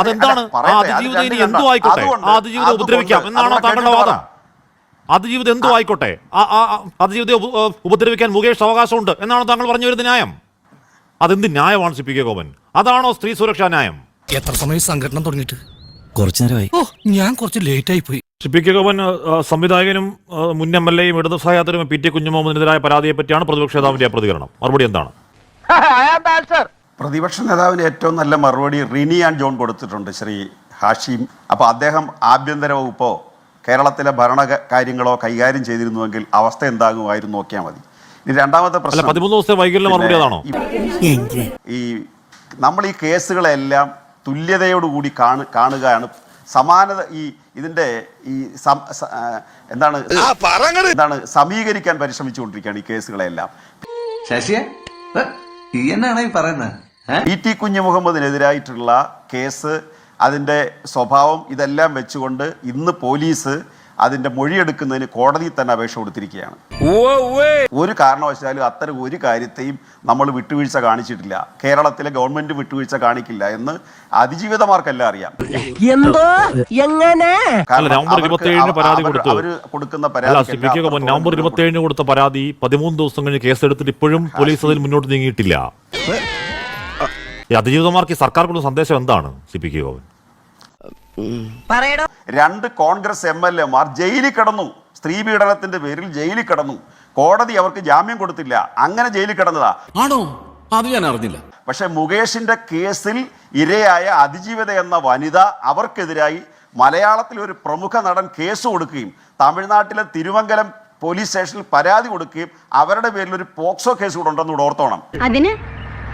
അതെന്താണ്? അതിജീവിതം ഇനി എന്തോ ആയിക്കോട്ടെ? അതിജീവിതം ഉപദ്രവിക്കാം. എന്നാണോ താങ്കളുടെ വാദം? അതിജീവിതം എന്തോ ആയിക്കോട്ടെ? ആ ആ ആ അതിജീവിതം ഉപദ്രവിക്കാൻ മുകേഷ് അവകാശമുണ്ട്. എന്നാണോ താങ്കൾ പറഞ്ഞു വരുന്ന ന്യായം. അതെന്ത് ന്യായമാണ് സി പി കെ കോമൻ അതാണോ സ്ത്രീ സുരക്ഷാ ന്യായം? എത്ര സമയം സംഘടന തുടങ്ങിയിട്ട്? കുറച്ചു നേരമായി. ഓ ഞാൻ കുറച്ച് ലേറ്റ് ആയി പോയി. സി പി കെ കോമൻ സംവിധായകനും മുൻ എം എൽ എയും ഇടതു സഹായത്തിനും പി ടി കുഞ്ഞുമോഹമ്മദിനെതിരായ പരാതിയെ പറ്റിയാണ് പ്രതിപക്ഷ നേതാവിന്റെ പ്രതികരണം. മറുപടി എന്താണ്? പ്രതിപക്ഷ നേതാവിന് ഏറ്റവും നല്ല മറുപടി റിനി ആൻഡ് ജോൺ കൊടുത്തിട്ടുണ്ട് ശ്രീ ഹാഷിം. അപ്പോൾ അദ്ദേഹം ആഭ്യന്തര വകുപ്പോ കേരളത്തിലെ ഭരണ കാര്യങ്ങളോ കൈകാര്യം ചെയ്തിരുന്നുവെങ്കിൽ അവസ്ഥ എന്താകുമായിരുന്നു നോക്കിയാൽ മതി. ഇനി രണ്ടാമത്തെ പ്രശ്നം ഈ- നമ്മൾ ഈ കേസുകളെല്ലാം തുല്യതയോടുകൂടി കാണു കാണുകയാണ്. സമാനത ഈ ഇതിന്റെ ഈ എന്താണ് എന്താണ് സമീകരിക്കാൻ പരിശ്രമിച്ചുകൊണ്ടിരിക്കുകയാണ് ഈ കേസുകളെല്ലാം. ശശിയെ? ഈ എന്നാണ് ഈ പറയുന്നത്? പി ടി കുഞ്ഞു മുഹമ്മദിനെതിരായിട്ടുള്ള കേസ് അതിന്റെ സ്വഭാവം ഇതെല്ലാം വെച്ചുകൊണ്ട് ഇന്ന് പോലീസ് അതിന്റെ മൊഴിയെടുക്കുന്നതിന് കോടതിയിൽ തന്നെ അപേക്ഷ കൊടുത്തിരിക്കുകയാണ്. ഒരു കാരണവശാലും അത്തരം ഒരു കാര്യത്തെയും നമ്മൾ വിട്ടുവീഴ്ച കാണിച്ചിട്ടില്ല. കേരളത്തിലെ ഗവൺമെന്റ് വിട്ടുവീഴ്ച കാണിക്കില്ല എന്ന് അതിജീവിതമാർക്കെല്ലാം അറിയാം. എന്തോ? എങ്ങനെ? അവർ കൊടുക്കുന്ന പരാതി നവംബർ ഇരുപത്തിയേഴിന് കൊടുത്ത പരാതി പതിമൂന്ന് ദിവസം കഴിഞ്ഞ് കേസെടുത്തിട്ട് ഇപ്പോഴും പോലീസ് അതിൽ മുന്നോട്ട് നീങ്ങിയിട്ടില്ല. ഈ അതിജീവിതമാർക്ക് ഈ സർക്കാർ കൊടുക്കുന്ന സന്ദേശം എന്താണ് സി പി കെ ഗോവൻ രണ്ട് കോൺഗ്രസ് എം എൽ എമാർ ജയിലിൽ കിടന്നു. സ്ത്രീ പീഡനത്തിന്റെ പേരിൽ ജയിലിൽ കിടന്നു. കോടതി അവർക്ക് ജാമ്യം കൊടുത്തില്ല. അങ്ങനെ ജയിലിൽ കിടന്നതാ. ആണോ? അത് ഞാൻ അറിഞ്ഞില്ല. പക്ഷെ മുകേഷിന്റെ കേസിൽ ഇരയായ അതിജീവിത എന്ന വനിത അവർക്കെതിരായി മലയാളത്തിൽ ഒരു പ്രമുഖ നടൻ കേസ് കൊടുക്കുകയും തമിഴ്നാട്ടിലെ തിരുവങ്കലം പോലീസ് സ്റ്റേഷനിൽ പരാതി കൊടുക്കുകയും അവരുടെ പേരിൽ ഒരു പോക്സോ കേസ് കൂടെ ഉണ്ടെന്ന് കൂടെ ഓർത്തോണം. അതിന്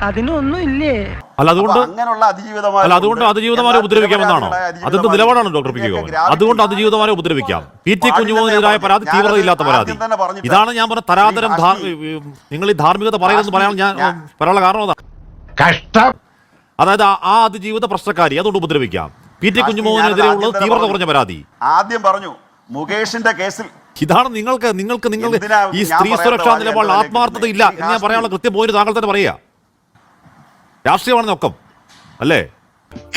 അതിനൊന്നും ഇല്ലേ അല്ല അതുകൊണ്ട് അങ്ങനെയുള്ള അതിജീവിതമാരെ അല്ല അതുകൊണ്ട് അതിജീവിതമാരെ ഉപദ്രവിക്കാമെന്നാണോ? അതെന്ത് നിലപാടാണ് ഡോക്ടർ പി കെ അതുകൊണ്ട് അതിജീവിതമാരെ ഉപദ്രവിക്കാം. പി ടി കുഞ്ഞുമോഹനെതിരായ പരാതി തീവ്രതയില്ലാത്ത പരാതി. ഇതാണ് ഞാൻ പറഞ്ഞ തരാതരം നിങ്ങൾ ഈ ധാർമ്മികത പറയുന്നത് പറയാൻ ഞാൻ പറയാനുള്ള കാരണം അതാ. അതായത് ആ- അതിജീവിത പ്രശ്നക്കാരി അതുകൊണ്ട് ഉപദ്രവിക്കാം. പി ടി കുഞ്ഞുമോഹനെതിരെയുള്ളത് തീവ്രത കുറഞ്ഞ പരാതി. ആദ്യം പറഞ്ഞു മുകേഷിന്റെ കേസിൽ ഇതാണ് നിങ്ങൾക്ക് നിങ്ങൾക്ക് നിങ്ങൾ ഈ സ്ത്രീ സുരക്ഷാ നിലപാടിൽ ആത്മാർത്ഥത ഇല്ല എന്ന് ഞാൻ പറയാനുള്ള കൃത്യം പോയിന്റ് താങ്കൾ തന്നെ പറയുക. രാഷ്ട്രീയമാണ് നോക്കം അല്ലേ?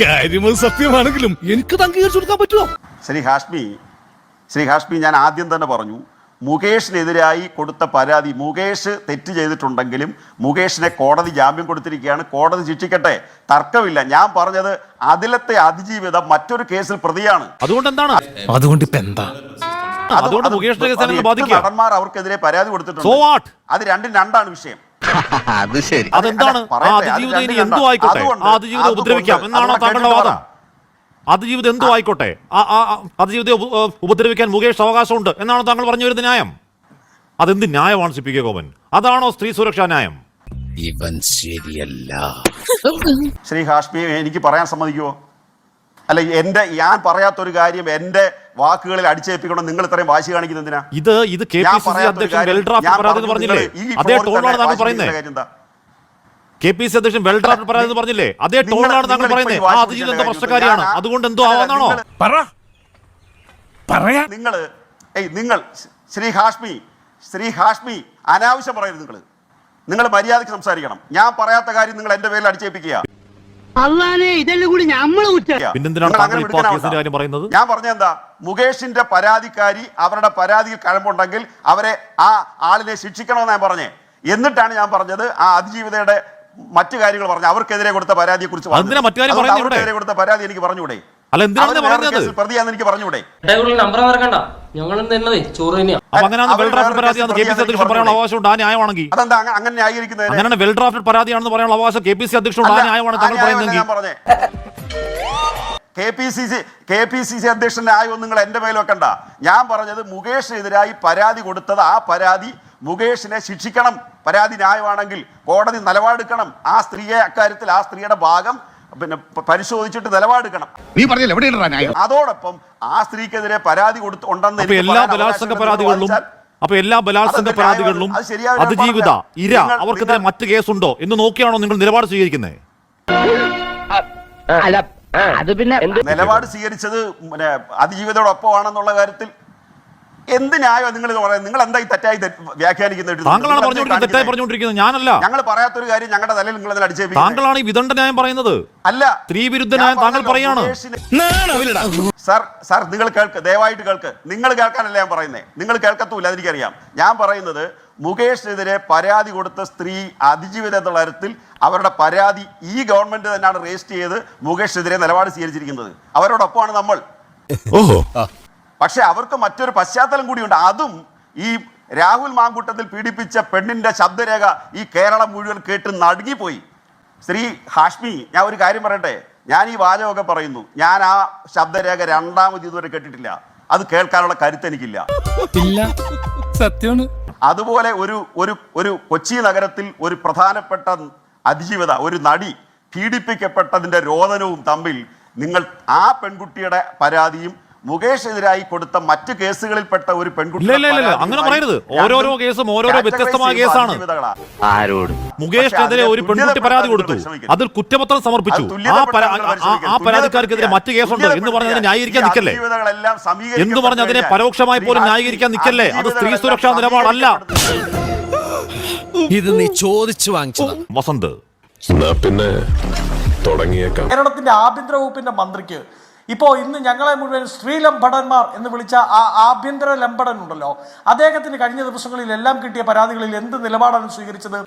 കാര്യം സത്യമാണെങ്കിലും എനിക്ക് അംഗീകരിച്ചു കൊടുക്കാൻ പറ്റുമോ? ശ്രീ ഹാഷ്മി ശ്രീ ഹാഷ്മി ഞാൻ ആദ്യം തന്നെ പറഞ്ഞു മുകേഷിനെതിരായി കൊടുത്ത പരാതി മുകേഷ് തെറ്റ് ചെയ്തിട്ടുണ്ടെങ്കിലും മുകേഷിനെ കോടതി ജാമ്യം കൊടുത്തിരിക്കുകയാണ്. കോടതി ശിക്ഷിക്കട്ടെ തർക്കമില്ല. ഞാൻ പറഞ്ഞത് അതിലത്തെ അതിജീവിതം മറ്റൊരു കേസിൽ പ്രതിയാണ്. അതുകൊണ്ട് എന്താണ് അതുകൊണ്ട് ഇപ്പൊ എന്താ? അതുകൊണ്ട് നടന്മാർ അവർക്കെതിരെ പരാതി കൊടുത്തിട്ടുണ്ട്? അത് രണ്ടും രണ്ടാണ് വിഷയം. അത് ശരി. അതെന്താണ്? ആ അതിജീവിതം ഇനി എന്തോ ആയിക്കോട്ടെ ആ അതിജീവിതം ഉപദ്രവിക്കാം. എന്നാണോ താങ്കളുടെ വാദം? അതിജീവിതം എന്തോ ആയിക്കോട്ടെ ആ ആ ആ അതിജീവിതം ഉപദ്രവിക്കാൻ മുകേഷ് അവകാശമുണ്ട്. എന്നാണോ താങ്കൾ പറഞ്ഞു വരുന്ന ന്യായം? അതെന്ത് ന്യായമാണ് സി പി കെ കോമൻ അതാണോ സ്ത്രീ സുരക്ഷാ ന്യായം? ഇവൻ ശരിയല്ല. ശ്രീ ഹാഷ്മി എനിക്ക് പറയാൻ സമ്മതിക്കുമോ അല്ല എന്റെ ഞാൻ പറയാത്തൊരു കാര്യം എന്റെ വാക്കുകളിൽ അടിച്ചേൽപ്പിക്കണം. നിങ്ങൾ ഇത്രയും വാശി കാണിക്കുന്നത് എന്തിനാ? ഇത് ഇത് കെ പി സി സി അധ്യക്ഷൻ വെൽ ഡ്രാഫ്റ്റ് പരാതി എന്ന് പറഞ്ഞില്ലേ നിങ്ങൾ അതേ ടോണാണ് താങ്കൾ പറയുന്നത് കെ പി സി അധ്യക്ഷൻ വെൽ ഡ്രാഫ്റ്റ് പരാതി എന്ന് പറഞ്ഞില്ലേ? അതേ ടോണാണ് താങ്കൾ പറയുന്നത് ആ അതിജീവിതം പിടിക്കുന്ന പ്രശ്നക്കാരിയാണ് അതുകൊണ്ട് എന്തോ ആവാന്നാണോ പറയാ. നിങ്ങൾ ഏയ് നിങ്ങൾ ശ്രീ ഹാഷ്മി ശ്രീ ഹാഷ്മി അനാവശ്യം പറയരുത് നിങ്ങൾ നിങ്ങൾ മര്യാദയ്ക്ക് സംസാരിക്കണം. ഞാൻ പറയാത്ത കാര്യം നിങ്ങൾ എന്റെ പേരിൽ അടിച്ചേൽപ്പിക്കുക. അള്ളാനെ ഇതെല്ലാം കൂടി നമ്മൾ കുറ്റ. പറയുന്നത്? ഞാൻ പറഞ്ഞ എന്താ മുകേഷിന്റെ പരാതിക്കാരി അവരുടെ പരാതിയിൽ കഴമ്പുണ്ടെങ്കിൽ അവരെ ആ ആളിനെ ശിക്ഷിക്കണമെന്ന് ഞാൻ പറഞ്ഞേ. എന്നിട്ടാണ് ഞാൻ പറഞ്ഞത് ആ അതിജീവിതയുടെ മറ്റു കാര്യങ്ങൾ പറഞ്ഞു അവർക്കെതിരെ കൊടുത്ത പരാതിയെ കുറിച്ച് അവർക്കെതിരെ കൊടുത്ത പരാതി എനിക്ക് പറഞ്ഞൂടെ അല്ല എന്തിനാണ് പറഞ്ഞത്? കേസിൽ പ്രതിയാന്ന് എനിക്ക് പറഞ്ഞൂടെ നമ്പർ മറക്കണ്ട. ചോറ് അങ്ങനെയാണ് well draft K P C അധ്യക്ഷൻ പറയാനുള്ള ആ ന്യായമാണെങ്കിൽ അതെന്താ അങ്ങ- അങ്ങനെ ന്യായീകരിക്കുന്നത് അങ്ങനെയാണ് വെൽ ഡ്രാഫ്റ്റഡ് പരാതിയാണെന്ന് പറയാനുള്ള അവകാശം കെ പി സി അധ്യക്ഷനോട് ആ ന്യായമാണ് താങ്കൾ പറയുന്നതെങ്കിൽ. ഞാൻ പറഞ്ഞേ. K P C C K P C C അധ്യക്ഷന്റെ ആയോ നിങ്ങൾ എന്റെ മേൽ വെക്കണ്ട. ഞാൻ പറഞ്ഞത് മുകേഷിനെതിരായി പരാതി കൊടുത്തത് ആ പരാതി മുകേഷിനെ ശിക്ഷിക്കണം. പരാതി ന്യായമാണെങ്കിൽ കോടതി നിലപാടെടുക്കണം. ആ സ്ത്രീയെ അക്കാര്യത്തിൽ ആ സ്ത്രീയുടെ ഭാഗം പിന്നെ പരിശോധിച്ചിട്ട് നിലപാടെടുക്കണം. നീ പറഞ്ഞില്ല? അതോടൊപ്പം ആ സ്ത്രീക്കെതിരെ പരാതി കൊടുത്ത് ഉണ്ടെന്ന് അപ്പൊ എല്ലാ ബലാത്സംഗ പരാതികളിലും അപ്പൊ എല്ലാ ബലാത്സംഗ പരാതികളിലും അതിജീവിത. ഇര അവർക്ക് അവർക്കെതിരെ മറ്റ് കേസുണ്ടോ എന്ന് നോക്കിയാണോ നിങ്ങൾ നിലപാട് സ്വീകരിക്കുന്നത് അത് പിന്നെ നിലപാട് സ്വീകരിച്ചത് പിന്നെ അതിജീവിതയോടൊപ്പമാണെന്നുള്ള കാര്യത്തിൽ എന്ത് ന്യായം നിങ്ങൾ ഇത് പറയുന്നത്? നിങ്ങൾ എന്താ ഈ തെറ്റായി വ്യാഖ്യാനിക്കുന്നത്? താങ്കളാണ് പറഞ്ഞുകൊണ്ടിരിക്കുന്നത് തെറ്റായി പറഞ്ഞുകൊണ്ടിരിക്കുന്നത്. ഞാനല്ല. ഞങ്ങൾ പറയാത്തൊരു കാര്യം ഞങ്ങളുടെ തലയിൽ നിങ്ങൾ അതിൽ അടിച്ചേപ്പിക്കുന്നത് താങ്കളാണ് ഈ വിദണ്ഡ ന്യായം പറയുന്നത്. അല്ല. സ്ത്രീ വിരുദ്ധ ന്യായം താങ്കൾ പറയാണ്. സാർ സാർ നിങ്ങൾ കേൾക്ക് ദയവായിട്ട് കേൾക്ക്. നിങ്ങൾ കേൾക്കാനല്ല ഞാൻ പറയുന്നത് നിങ്ങൾ കേൾക്കത്തൂല്ല അതെനിക്കറിയാം. ഞാൻ പറയുന്നത് മുകേഷിനെതിരെ പരാതി കൊടുത്ത സ്ത്രീ അതിജീവിത തളരത്തിൽ തരത്തിൽ അവരുടെ പരാതി ഈ ഗവൺമെന്റ് തന്നെയാണ് രജിസ്റ്റർ ചെയ്ത് മുകേഷിനെതിരെ നിലപാട് സ്വീകരിച്ചിരിക്കുന്നത്. അവരോടൊപ്പമാണ് നമ്മൾ. ഓഹോ. പക്ഷെ അവർക്ക് മറ്റൊരു പശ്ചാത്തലം കൂടിയുണ്ട്. അതും ഈ രാഹുൽ മാങ്കൂട്ടത്തിൽ പീഡിപ്പിച്ച പെണ്ണിന്റെ ശബ്ദരേഖ ഈ കേരളം മുഴുവൻ കേട്ട് നടുങ്ങിപ്പോയി. ശ്രീ ഹാഷ്മി ഞാൻ ഒരു കാര്യം പറയട്ടെ? ഞാൻ ഈ വാചകമൊക്കെ പറയുന്നു. ഞാൻ ആ ശബ്ദരേഖ രണ്ടാമത് ഇതുവരെ കേട്ടിട്ടില്ല. അത് കേൾക്കാനുള്ള കരുത്ത് എനിക്കില്ല. സത്യമാണ്. അതുപോലെ ഒരു ഒരു ഒരു കൊച്ചി നഗരത്തിൽ ഒരു പ്രധാനപ്പെട്ട അതിജീവിത ഒരു നടി പീഡിപ്പിക്കപ്പെട്ടതിന്റെ രോദനവും തമ്മിൽ നിങ്ങൾ ആ പെൺകുട്ടിയുടെ പരാതിയും മുകേഷെതിരായി കൊടുത്ത മറ്റ് കേസുകളിൽപ്പെട്ട ഒരു പെൺകുട്ടി. അങ്ങനെ പറയരുത്. ഓരോരോ കേസും ഓരോരോ വ്യത്യസ്തമായ കേസാണ്. മുകേഷിനെതിരെ ഒരു പെൺകുട്ടി പരാതി കൊടുത്തു. അതിൽ കുറ്റപത്രം സമർപ്പിച്ചു. ആ പരാ- ആ- ആ പരാതിക്കാർക്കെതിരെ മറ്റ് കേസുണ്ട്. എന്ന് പറഞ്ഞ് അതിനെ ന്യായീകരിക്കാൻ നിൽക്കല്ലേ? എന്ന് പറഞ്ഞ് അതിനെ പരോക്ഷമായി പോലും ന്യായീകരിക്കാൻ നിൽക്കല്ലേ? അത് സ്ത്രീ സുരക്ഷാ നിലപാടല്ല. ഇത് നീ ചോദിച്ചു വാങ്ങിച്ചു വസന്ത്. പിന്നെ തുടങ്ങിയേക്കാം. കേരളത്തിന്റെ ആഭ്യന്തര വകുപ്പിന്റെ മന്ത്രിക്ക് ഇപ്പോ ഇന്ന് ഞങ്ങളെ മുഴുവൻ സ്ത്രീലംബടന്മാർ എന്ന് വിളിച്ച ആ ആഭ്യന്തര ലംബടൻ ഉണ്ടല്ലോ അദ്ദേഹത്തിന് കഴിഞ്ഞ ദിവസങ്ങളിൽ എല്ലാം കിട്ടിയ പരാതികളിൽ എന്ത് നിലപാടാണ് സ്വീകരിച്ചത്?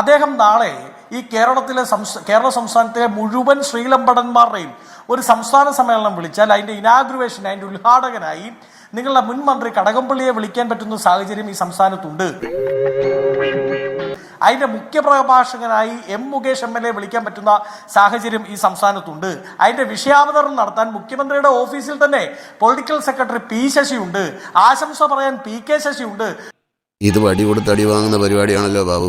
അദ്ദേഹം നാളെ ഈ കേരളത്തിലെ സംസ്ഥാ കേരള സംസ്ഥാനത്തിലെ മുഴുവൻ ശ്രീലംബടന്മാരുടെയും ഒരു സംസ്ഥാന സമ്മേളനം വിളിച്ചാൽ അതിന്റെ ഇനാഗ്രുവേഷൻ അതിന്റെ ഉദ്ഘാടകനായി നിങ്ങളുടെ മുൻ മന്ത്രി കടകംപള്ളിയെ വിളിക്കാൻ പറ്റുന്ന സാഹചര്യം ഈ സംസ്ഥാനത്തുണ്ട്. അതിന്റെ മുഖ്യപ്രഭാഷകനായി M Mukesh M L A വിളിക്കാൻ പറ്റുന്ന സാഹചര്യം ഈ സംസ്ഥാനത്തുണ്ട്. അതിന്റെ വിഷയാവതരണം നടത്താൻ മുഖ്യമന്ത്രിയുടെ ഓഫീസിൽ തന്നെ പൊളിറ്റിക്കൽ സെക്രട്ടറി പി ശശിയുണ്ട്. ആശംസ പറയാൻ പി കെ ശശിയുണ്ട്. ഇത് വടി കൊടുത്തടി വാങ്ങുന്ന പരിപാടിയാണല്ലോ ബാബു.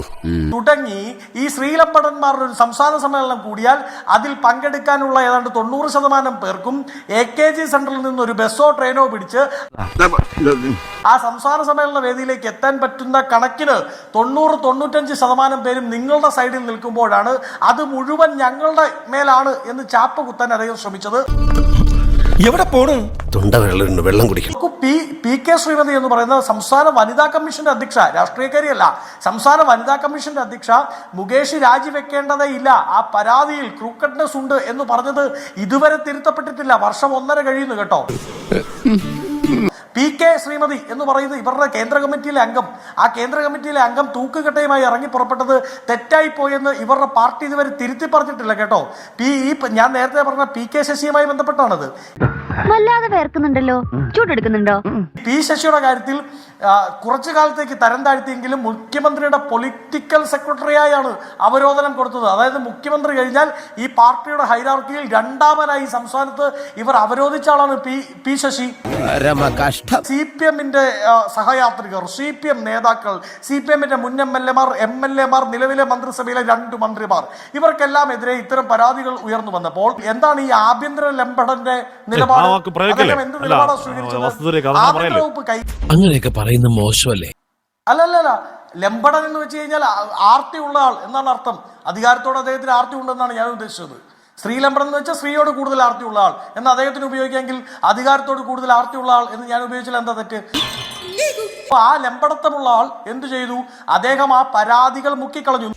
തുടങ്ങി ഈ ശ്രീലപ്പടന്മാരുടെ ഒരു സംസ്ഥാന സമ്മേളനം കൂടിയാൽ അതിൽ പങ്കെടുക്കാനുള്ള ഏതാണ്ട് തൊണ്ണൂറ് ശതമാനം പേർക്കും എ കെ ജി സെന്ററിൽ നിന്ന് ഒരു ബസ്സോ ട്രെയിനോ പിടിച്ച് ആ സംസ്ഥാന സമ്മേളന വേദിയിലേക്ക് എത്താൻ പറ്റുന്ന കണക്കിന് തൊണ്ണൂറ് തൊണ്ണൂറ്റഞ്ച് ശതമാനം പേരും നിങ്ങളുടെ സൈഡിൽ നിൽക്കുമ്പോഴാണ് അത് മുഴുവൻ ഞങ്ങളുടെ മേലാണ് എന്ന് ചാപ്പ കുത്താൻ അദ്ദേഹം ശ്രമിച്ചത്. എവിടെ പോണു? തൊണ്ട വെള്ളം വെള്ളം കുടിക്കണം. പി പി കെ ശ്രീമതി എന്ന് പറയുന്ന സംസ്ഥാന വനിതാ കമ്മീഷന്റെ അധ്യക്ഷ രാഷ്ട്രീയക്കാരിയല്ല സംസ്ഥാന വനിതാ കമ്മീഷന്റെ അധ്യക്ഷ മുകേഷ് രാജിവെക്കേണ്ടതേ ഇല്ല. ആ പരാതിയിൽ ക്രൂക്കറ്റ്നെസ് ഉണ്ട് എന്ന് പറഞ്ഞത് ഇതുവരെ തിരുത്തപ്പെട്ടിട്ടില്ല. വർഷം ഒന്നര കഴിയുന്നു കേട്ടോ. പി കെ ശ്രീമതി എന്ന് പറയുന്നത് ഇവരുടെ കേന്ദ്ര കമ്മിറ്റിയിലെ അംഗം. ആ കേന്ദ്ര കമ്മിറ്റിയിലെ അംഗം തൂക്കുകെട്ടയുമായി ഇറങ്ങി പുറപ്പെട്ടത് തെറ്റായി പോയെന്ന് ഇവരുടെ പാർട്ടി ഇതുവരെ തിരുത്തി പറഞ്ഞിട്ടില്ല കേട്ടോ. പി ഈ ഞാൻ നേരത്തെ പറഞ്ഞ പി കെ ശശിയുമായി ബന്ധപ്പെട്ടാണത്. വല്ലാതെ വേർക്കുന്നുണ്ടല്ലോ. ചൂടെടുക്കുന്നുണ്ടോ? പി ശശിയുടെ കാര്യത്തിൽ കുറച്ചു കാലത്തേക്ക് തരം താഴ്ത്തിയെങ്കിലും മുഖ്യമന്ത്രിയുടെ പൊളിറ്റിക്കൽ സെക്രട്ടറിയായാണ് അവരോധനം കൊടുത്തത്. അതായത് മുഖ്യമന്ത്രി കഴിഞ്ഞാൽ ഈ പാർട്ടിയുടെ ഹൈറാർക്കിയിൽ രണ്ടാമനായി സംസ്ഥാനത്ത് ഇവർ അവരോധിച്ച ആളാണ് P P Sasi. C P എമ്മിന്റെ സഹയാത്രികർ സി പി എം നേതാക്കൾ സി പി എമ്മിന്റെ മുൻ എം എൽ എമാർ എം എൽ എമാർ നിലവിലെ മന്ത്രിസഭയിലെ രണ്ട് മന്ത്രിമാർ ഇവർക്കെല്ലാം എതിരെ ഇത്തരം പരാതികൾ ഉയർന്നു വന്നപ്പോൾ എന്താണ് ഈ ആഭ്യന്തര ലംബടന്റെ നിലപാട്? ആ വാക്ക് പ്രയോഗിക്കല്ലേ? അദ്ദേഹം എന്ത് നിലപാടാണ് സ്വീകരിച്ചത്? ആഭ്യന്തര വകുപ്പ് കൈ അങ്ങനെയൊക്കെ പറയുന്ന മോശമല്ലേ? അല്ലല്ല ലംബടൻ എന്ന് വെച്ച് കഴിഞ്ഞാൽ ആർത്തി ഉള്ള ആൾ എന്നാണ് അർത്ഥം. അധികാരത്തോടെ അദ്ദേഹത്തിന് ആർത്തി ഉണ്ടെന്നാണ് ഞാൻ ഉദ്ദേശിച്ചത്. സ്ത്രീലംബടൻ എന്ന് വെച്ചാൽ സ്ത്രീയോട് കൂടുതൽ ആർത്തിയുള്ള ആൾ. എന്ന് അദ്ദേഹത്തിന് ഉപയോഗിക്കാമെങ്കിൽ അധികാരത്തോട് കൂടുതൽ ആർത്തിയുള്ള ആൾ എന്ന് ഞാൻ ഉപയോഗിച്ചാൽ എന്താ തെറ്റ്? അപ്പൊ ആ ലംബടത്തമുള്ള ആൾ എന്തു ചെയ്തു? അദ്ദേഹം ആ പരാതികൾ മുക്കിക്കളഞ്ഞു.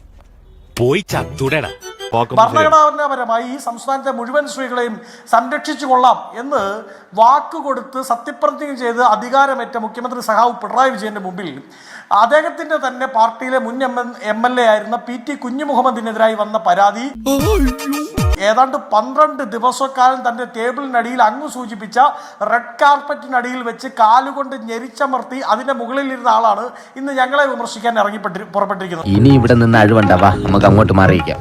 പോയി ചത്തുടടാ. ഭരണഘടനാപരമായി ഈ സംസ്ഥാനത്തെ മുഴുവൻ സ്ത്രീകളെയും സംരക്ഷിച്ചു കൊള്ളാം എന്ന് വാക്കുകൊടുത്ത് സത്യപ്രതിജ്ഞ ചെയ്ത് അധികാരമേറ്റ മുഖ്യമന്ത്രി സഹാവ് പിണറായി വിജയന്റെ മുമ്പിൽ അദ്ദേഹത്തിന്റെ തന്നെ പാർട്ടിയിലെ മുൻ എം എം എൽ എ ആയിരുന്ന പി ടി കുഞ്ഞുമുഹമ്മദിനെതിരായി വന്ന പരാതി. ഏതാണ്ട് പന്ത്രണ്ട് ദിവസക്കാലം തന്റെ ടേബിളിനടിയിൽ അങ്ങ് സൂചിപ്പിച്ച റെഡ് കാർപ്പറ്റിനടിയിൽ വെച്ച് കാലുകൊണ്ട് ഞെരിച്ചമർത്തി അതിന്റെ മുകളിൽ ഇരുന്ന ആളാണ് ഇന്ന് ഞങ്ങളെ വിമർശിക്കാൻ ഇറങ്ങിപ്പെട്ടി പുറപ്പെട്ടിരിക്കുന്നത്. ഇനി ഇവിടെ നിന്ന് അഴിവുണ്ടാവാ നമുക്ക് അങ്ങോട്ട് മാറിയിക്കാം